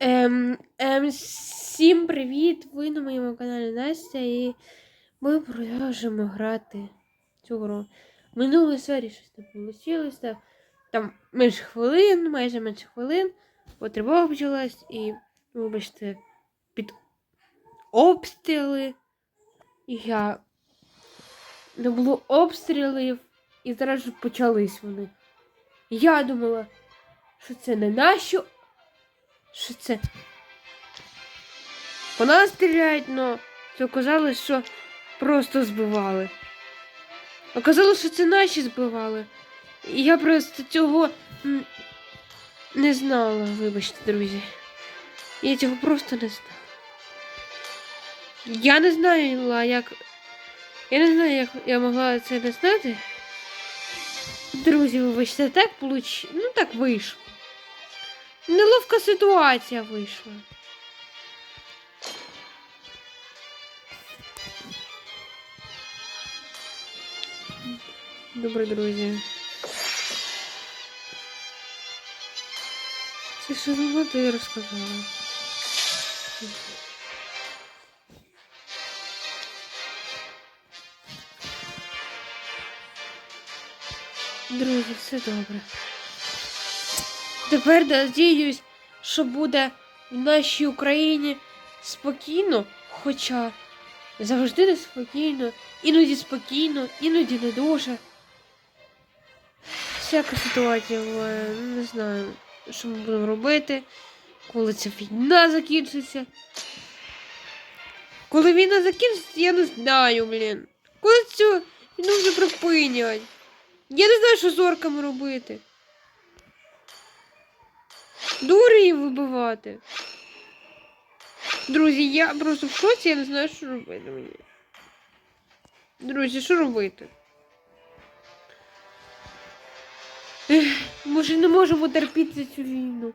Ем, ем, всім привіт! Ви на моєму каналі Настя і ми продовжуємо грати цю гру. Минулої серії щось не вийшло. Там менше хвилин, майже менше хвилин, бо тривога почалась і, вибачте, під обстріли. І я не було обстрілів, і зараз почались вони. Я думала, що це не наші що це? По нас стріляють, але оказалось, що просто збивали. Оказалось, що це наші збивали. І я просто цього не знала, вибачте, друзі. Я цього просто не знала. Я не знаю, як. Я не знаю, як я могла це не знати. Друзі, вибачте, так получ... Ну так вийшло. Неловка ситуація вийшла. Добре, друзі. Це що за води розказала? Друзі, все добре. Тепер надіюсь, що буде в нашій Україні спокійно, хоча завжди не спокійно, іноді спокійно, іноді не дуже. Всяка ситуація не знаю, що ми будемо робити, коли ця війна закінчиться. Коли війна закінчиться, я не знаю, блін. Коли цю війну вже припинять. Я не знаю, що з орками робити. Дури вибивати. Друзі, я просто в шоці, я не знаю, що робити мені. Друзі, що робити? Ех, Може не можемо терпіти цю війну.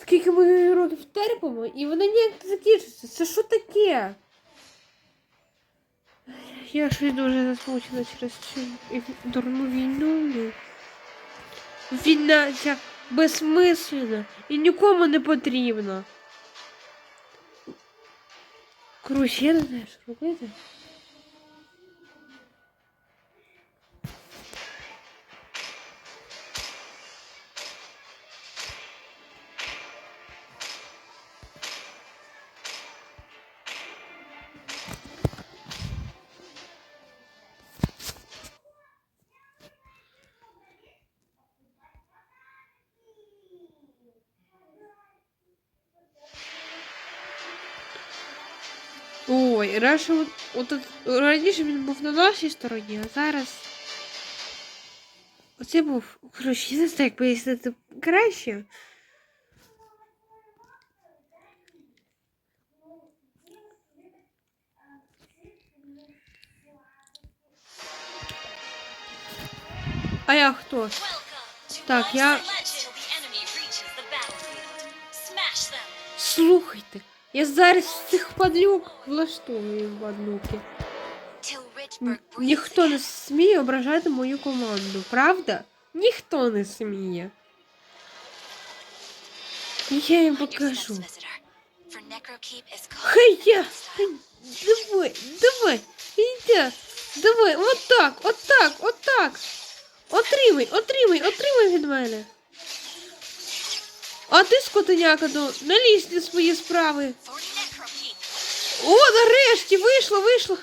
Скільки ми років терпимо, і вона ніяк не закінчиться. Це що таке? Я щось дуже засмучена через цю дурну війну. Війна ця безсмислена і нікому не потрібна. Круче не знаєш робити. Ой, раніше от, от, раніше він був на нашій стороні, а зараз. Оце був. Коротше, не знаю, як пояснити краще. А я хто? Так, я- Слухайте, я зараз цих падлюк влаштовую в падлюки. Ніхто не сміє ображати мою команду, правда? Ніхто не сміє. Я їм покажу. Хай я! Давай, давай, іди. Давай, отак, отак, отак. Отримай, отримай, отримай від мене. А ти, скотиняка, ну, не на свої справи. О, нарешті, вийшло, вийшло.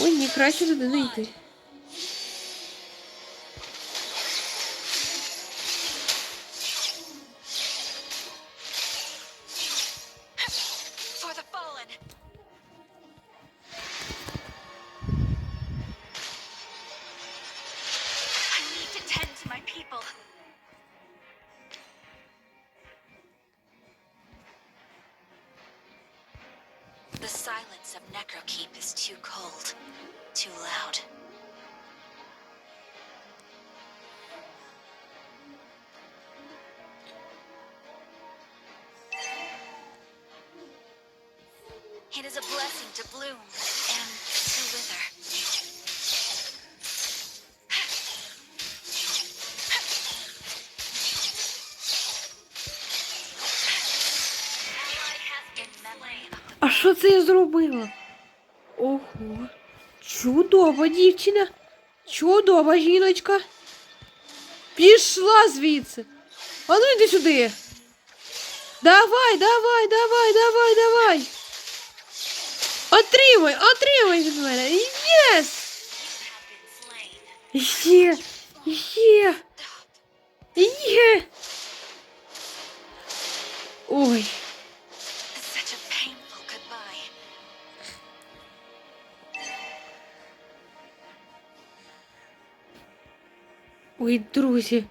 Ой, ні, краще туди не йти. Silence of Necrokeep is too cold, too loud. It is a blessing to bloom що це я зробила? Ого. Чудова дівчина. Чудова жіночка. Пішла звідси. А ну йди сюди. Давай, давай, давай, давай, давай. Отримай, отримай від мене. Єс! Є, є, є. Ой. Ой, друзі.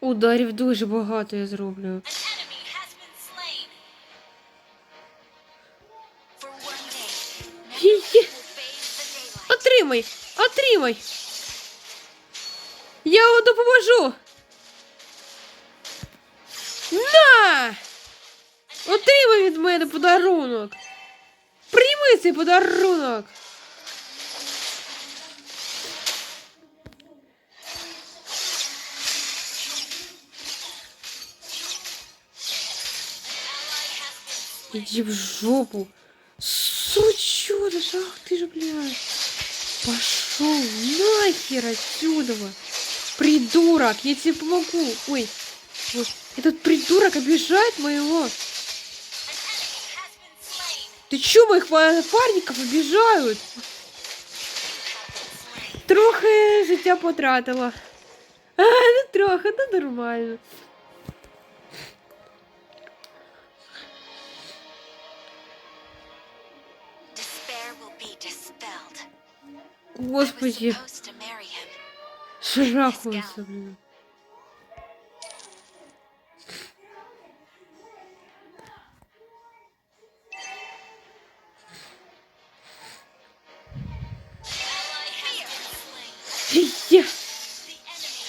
Ударів дуже багато я зроблю. Отримай! Отримай! Я його допоможу! На! Отримай від мене подарунок! Прийми цей подарунок! Иди в жопу. Сучуда, ах ты же, блядь. Пошел нахер отсюда. Придурок, я тебе помогу. Ой, ой, этот придурок обижает моего. Ты чё моих моїх парників обіжають? Трохи тебя потратила. А, ну трохи, ну нормально. Господи. Шарахуется, блин. Я,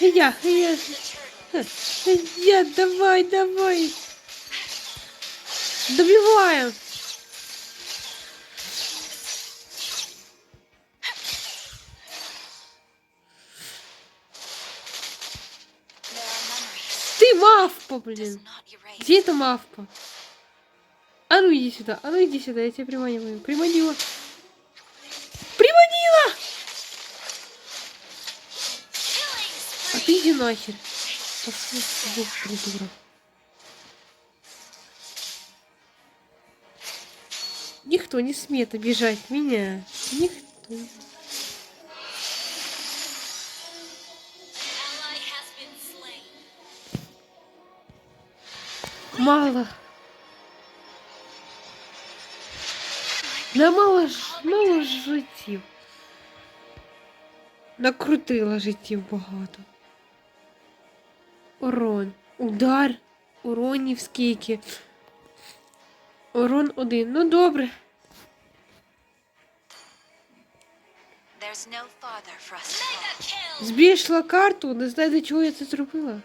я, я, я, давай, давай. Добиваем. Ты мавпа, блин. Где эта мавпа? А ну иди сюда, а ну иди сюда, я тебя приманиваю. Приманила! Killing А spree. ты иди нахер. Пошел в придурок. Никто не смеет обижать меня. Никто. Мало. Да мало ж, мало ж життів. Накрутила життів багато. Урон. Удар. Уронів скільки. Урон один. Ну добре. Збільшила карту, не знаю, для чого я це зробила.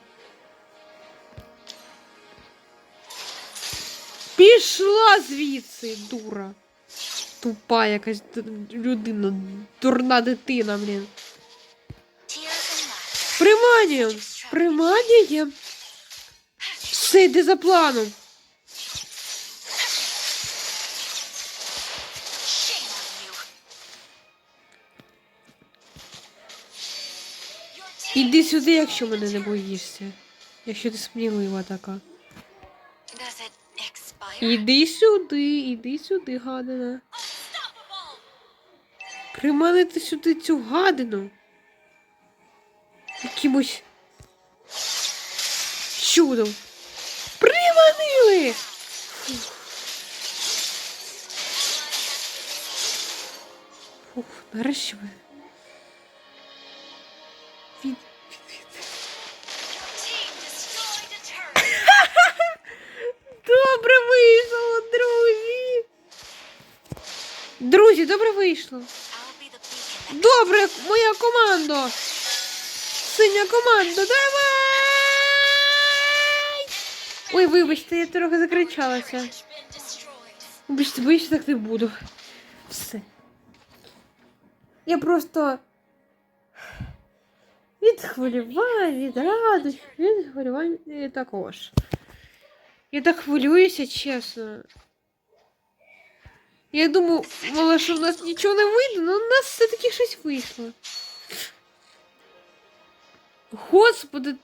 Пішла звідси, дура. Тупа якась людина, дурна дитина, блін. Приманюємо. Приманюємо. Все йде за планом. Іди сюди, якщо мене не боїшся. Якщо ти смілива така. Іди сюди, іди сюди, гадина. Приманити сюди цю гадину. Якимось чудом. Приманили! Фух, нарешті ви. A turret. Добре вийшло, друзі. Друзі, добре вийшло. Добре, моя команда. Синя команда, давай! Ой, вибачте, я трохи закричалася. Вибачте, більше так не буду. Все. Я просто. Від хвилювань, від радості, від хвилювань і також. Я так хвилююся, чесно. Я думаю, мало, що в нас нічого не вийде, але у нас все-таки щось вийшло. Господи,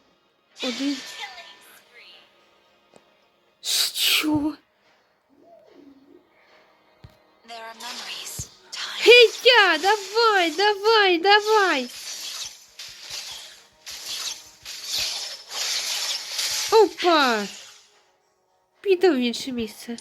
один. Що? There are memories. Time. Гетя, давай, давай, давай. Опа. Піде в інше місце.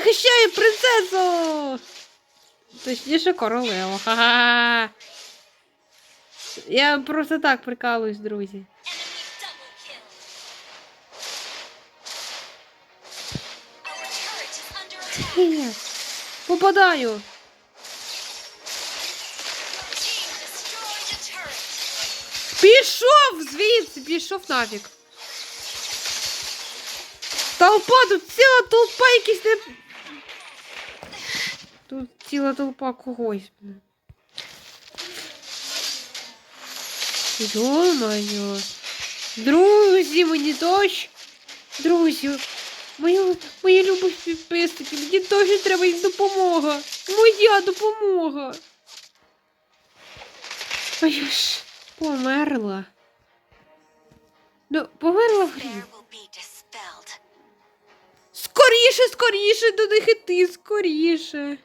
Захищаю принцесу! Точніше королеву. Ха-ха. Я просто так прикалуюсь, друзі. Попадаю. Пішов звідси, пішов нафіг. Толпа, тут ціла толпа якісь не. Тут ціла толпа когось. Йо-моє. Друзі, мені дощ. Друзі, мої, мої любі підписники, мені теж треба їм допомога. Моя допомога. А я ж померла. Ну, померла в грі. Скоріше, скоріше до них іти, скоріше.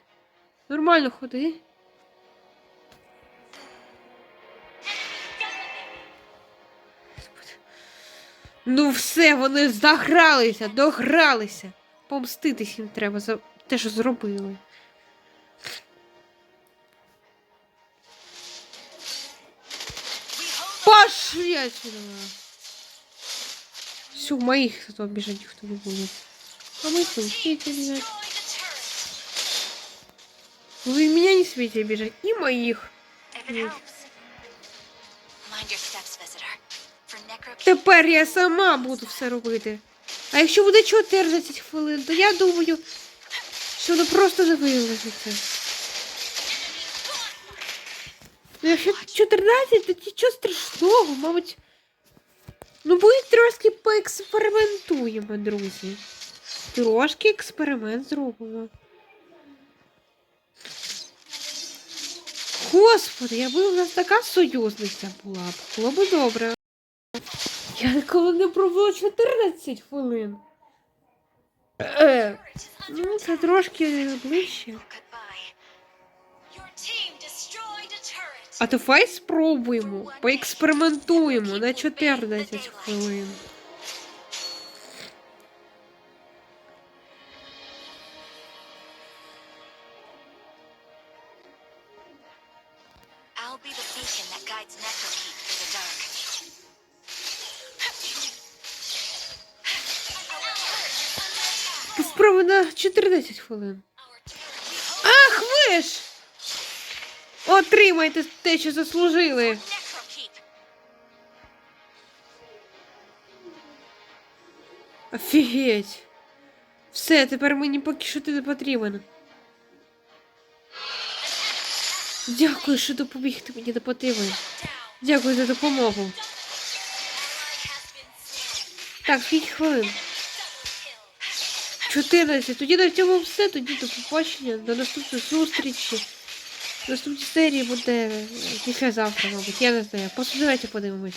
Нормально ходи. Ну все, вони загралися, догралися. Помститись їм треба за те, що зробили. Пошли отсюда. Все, моих зато обижать никто не будет. А мы что, успеете Вы меня не смеете обижать, и моих. Тепер я сама буду все робити. А якщо буде 14 хвилин, то я думаю, що воно просто не виявиться. Ну, якщо 14, то нічого страшного, мабуть. Ну, ми трошки поекспериментуємо, друзі. Трошки експеримент зробимо. Господи, якби у нас така союзниця була б, було б добре. Я ніколи не пробувала 14 хвилин. Е, ну, це трошки ближче. А давай спробуємо, поекспериментуємо на 14 хвилин. I'll be the beacon that guides Necrokeep through the dark. Спробуй на 14 хвилин. Ах, ви ж! Отримайте те, що заслужили. Офігеть. Все, тепер мені поки що ти не потрібен. Дякую, що допоміг ти мені потрібен. Дякую за допомогу. Так, скільки хвилин? Чотирнадцять. 14. Тоді на цьому все. Тоді до побачення. До наступної зустрічі. Наступні серії буде після завтра, мабуть. Я не знаю. Просто давайте подивимось.